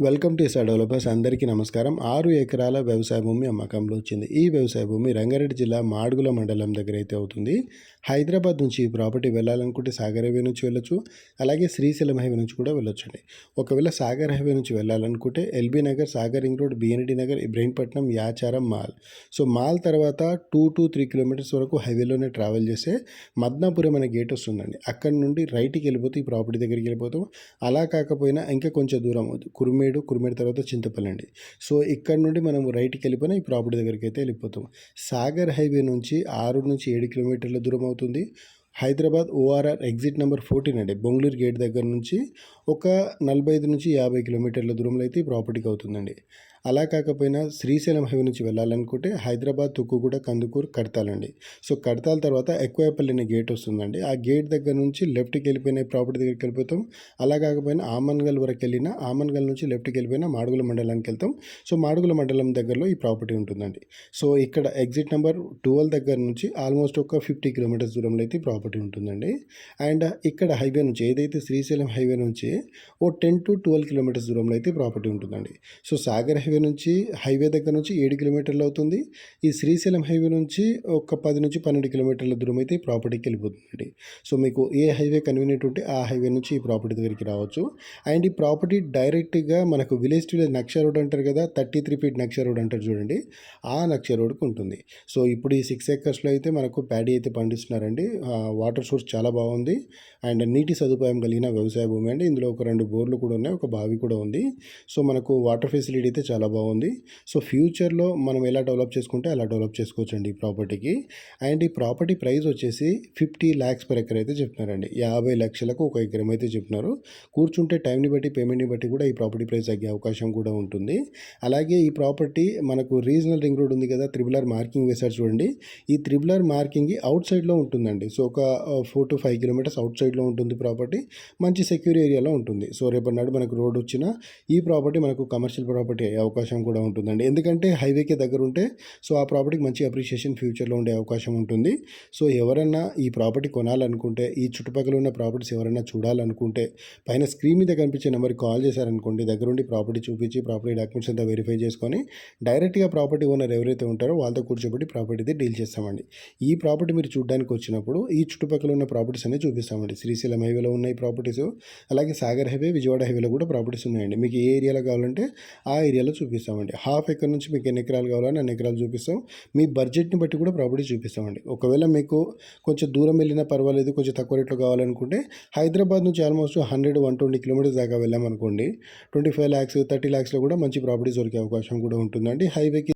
Welcome to Isa developers. అందరికీ నమస్కారం. ఆరు ఎకరాల వ్యవసాయ భూమి అమ్మకంలో వచ్చింది. ఈ వ్యవసాయ భూమి రంగారెడ్డి జిల్లా మాడుగుల మండలం దగ్గర అయితే అవుతుంది. హైదరాబాద్ నుంచి ఈ ప్రాపర్టీ వెళ్ళాలనుకుంటే సాగర్ హైవే నుంచి వెళ్ళొచ్చు. అలాగే శ్రీశైలం హైవే నుంచి కూడా వెళ్ళొచ్చండి. ఒకవేళ సాగర్ హైవే నుంచి వెళ్ళాలనుకుంటే LB Nagar Sagar ring road BND Nagar Ibrahimpatnam Yacharam mall. So mall తర్వాత టూ టు త్రీ కిలోమీటర్స్ వరకు హైవేలోనే ట్రావెల్ చేస్తే మద్నాపురం అనే గేట్ వస్తుందండి. అక్కడ నుండి రైట్కి వెళ్ళిపోతే ఈ ప్రాపర్టీ దగ్గరికి వెళ్ళిపోతాం. అలా కాకపోయినా ఇంకా కొంచెం దూరం కురుమి కురుమేడు కురుమేడు తర్వాత చింతపల్లి అండి. సో ఇక్కడ నుండి మనం రైట్కి వెళ్ళిపోయినా ఈ ప్రాపర్టీ దగ్గరికి అయితే వెళ్ళిపోతాం. సాగర్ హైవే నుంచి ఆరు నుంచి ఏడు కిలోమీటర్ల దూరం అవుతుంది. Hyderabad ORR exit number fourteen అండి. బొంగళూరు గేట్ దగ్గర నుంచి ఒక నలభై ఐదు నుంచి యాభై కిలోమీటర్ల దూరంలో అయితే ఈ ప్రాపర్టీకి అవుతుందండి. అలా కాకపోయినా శ్రీశైలం హైవే నుంచి వెళ్ళాలనుకుంటే హైదరాబాద్ తుక్కుగూడ కందుకూరు కడతాలండి. సో కడతాల తర్వాత ఎక్కువపల్లి అనే గేట్ వస్తుందండి. ఆ గేట్ దగ్గర నుంచి లెఫ్ట్కి వెళ్ళిపోయిన ప్రాపర్టీ దగ్గరికి వెళ్ళిపోతాం. అలా కాకపోయినా ఆమన్గల్ వరకు వెళ్ళినా ఆమన్గల్ నుంచి లెఫ్ట్కి వెళ్ళిపోయినా మాడుగుల మండలానికి వెళ్తాం. సో మాడుగుల మండలం దగ్గరలో ఈ ప్రాపర్టీ ఉంటుందండి. సో ఇక్కడ ఎగ్జిట్ నెంబర్ ట్వెల్వ్ దగ్గర నుంచి ఆల్మోస్ట్ ఒక ఫిఫ్టీ కిలోమీటర్స్ దూరంలో అయితే ప్రాపర్టీ ఉంటుందండి. అండ్ ఇక్కడ హైవే నుంచి ఏదైతే శ్రీశైలం హైవే నుంచి ఓ టెన్ టు ట్వెల్వ్ కిలోమీటర్స్ దూరంలో అయితే ప్రాపర్టీ ఉంటుందండి. సో సాగర్ హైవే నుంచి హైవే దగ్గర నుంచి ఏడు కిలోమీటర్లు అవుతుంది. ఈ శ్రీశైలం హైవే నుంచి ఒక పది నుంచి పన్నెండు కిలోమీటర్ల దూరం అయితే ఈ ప్రాపర్టీకి వెళ్ళిపోతుందండి. సో మీకు ఏ హైవే కన్వీనియంట్ ఉంటే ఆ హైవే నుంచి ఈ ప్రాపర్టీ దగ్గరికి రావచ్చు. అండ్ ఈ ప్రాపర్టీ డైరెక్ట్గా మనకు విలేజ్ టు విలేజ్ నక్ష రోడ్ అంటారు కదా థర్టీ త్రీ ఫీట్ నక్ష రోడ్ అంటారు చూడండి ఆ నక్ష రోడ్కి ఉంటుంది. సో ఇప్పుడు ఈ సిక్స్ ఏకర్స్లో అయితే మనకు ప్యాడీ అయితే పండిస్తున్నారండి. వాటర్ సోర్స్ చాలా బాగుంది. అండ్ నీటి సదుపాయం కలిగిన వ్యవసాయ భూమి అండి. ఇందులో ఒక రెండు బోర్లు కూడా ఉన్నాయి ఒక బావి కూడా ఉంది. సో మనకు వాటర్ ఫెసిలిటీ అయితే చాలా బాగుంది. సో ఫ్యూచర్లో మనం ఎలా డెవలప్ చేసుకుంటే అలా డెవలప్ చేసుకోవచ్చండి ఈ ప్రాపర్టీకి. అండ్ ఈ ప్రాపర్టీ ప్రైస్ వచ్చేసి ఫిఫ్టీ ల్యాక్స్ పర్ ఎకర్ అయితే చెప్తున్నారండి. యాభై లక్షలకు ఒక ఎకరం అయితే చెప్తున్నారు. కూర్చుంటే టైంని బట్టి పేమెంట్ని బట్టి కూడా ఈ ప్రాపర్టీ ప్రైస్ తగ్గే అవకాశం కూడా ఉంటుంది. అలాగే ఈ ప్రాపర్టీ మనకు రీజనల్ రింగ్ రోడ్ ఉంది కదా త్రిబుల్ మార్కింగ్ వేశారు చూడండి. ఈ త్రిబులర్ మార్కింగ్ అవుట్ సైడ్లో ఉంటుందండి. సో ఒక four to five kilometres out సైడ్లో ఉంటుంది ప్రాపర్టీ. మంచి సెక్యూర్ ఏరియాలో ఉంటుంది. సో రేపటి నాడు మనకు రోడ్ వచ్చినా ఈ ప్రాపర్టీ మనకు కమర్షియల్ ప్రాపర్టీ అయ్యే అవకాశం కూడా ఉంటుందండి. ఎందుకంటే హైవేకి దగ్గర ఉంటే సో ఆ ప్రాపర్టీకి మంచి అప్రిషియేషన్ ఫ్యూచర్లో ఉండే అవకాశం ఉంటుంది. సో ఎవరన్నా ఈ ప్రాపర్టీ కొనాలనుకుంటే ఈ చుట్టుపక్కల ఉన్న ప్రాపర్టీస్ ఎవరైనా చూడాలనుకుంటే పైన స్క్రీన్ మీద కనిపించే నెంబర్కి కాల్ చేశారనుకోండి దగ్గరుండి ప్రాపర్టీ చూపించి ప్రాపర్టీ డాక్యుమెంట్స్ అంతా వెరిఫై చేసుకొని డైరెక్ట్గా ప్రాపర్టీ ఓనర్ ఎవరైతే ఉంటారో వాళ్ళతో కూర్చోబెట్టి ప్రాపర్టీది డీల్ చేస్తామండి. ఈ ప్రాపర్టీ మీరు చూడడానికి వచ్చినప్పుడు ఈ చుట్టుపక్కల ఉన్న ప్రాపర్టీస్ అన్ని చూపిస్తామండి. శ్రీశైలం హైవేలో ఉన్నాయి ప్రాపర్టీస్. అలాగే సాగర్ హైవే విజయవాడ హైవేలో కూడా ప్రాపర్టీస్ ఉన్నాయండి. మీకు ఏ ఏరియాలో కావాలంటే ఆ ఏరియాలో చూపిస్తామండి. హాఫ్ ఎకర్ నుంచి మీకు ఎన్ని ఎకరాలు కావాలని అన్ని ఎకరాలు చూపిస్తాం. మీ బడ్జెట్ని బట్టి కూడా ప్రాపర్టీ చూపిస్తామండి. ఒకవేళ మీకు కొంచెం దూరం వెళ్ళినా పర్వాలేదు కొంచెం తక్కువ రేట్లో కావాలనుకుంటే హైదరాబాద్ నుంచి almost hundred one twenty kilometres దాకా వెళ్ళామనుకోండి ట్వంటీ ఫైవ్ ల్యాక్స్ థర్టీ ల్యాక్స్లో కూడా మంచి ప్రాపర్టీస్ దొరికే అవకాశం కూడా ఉంటుందండి. హైవేకి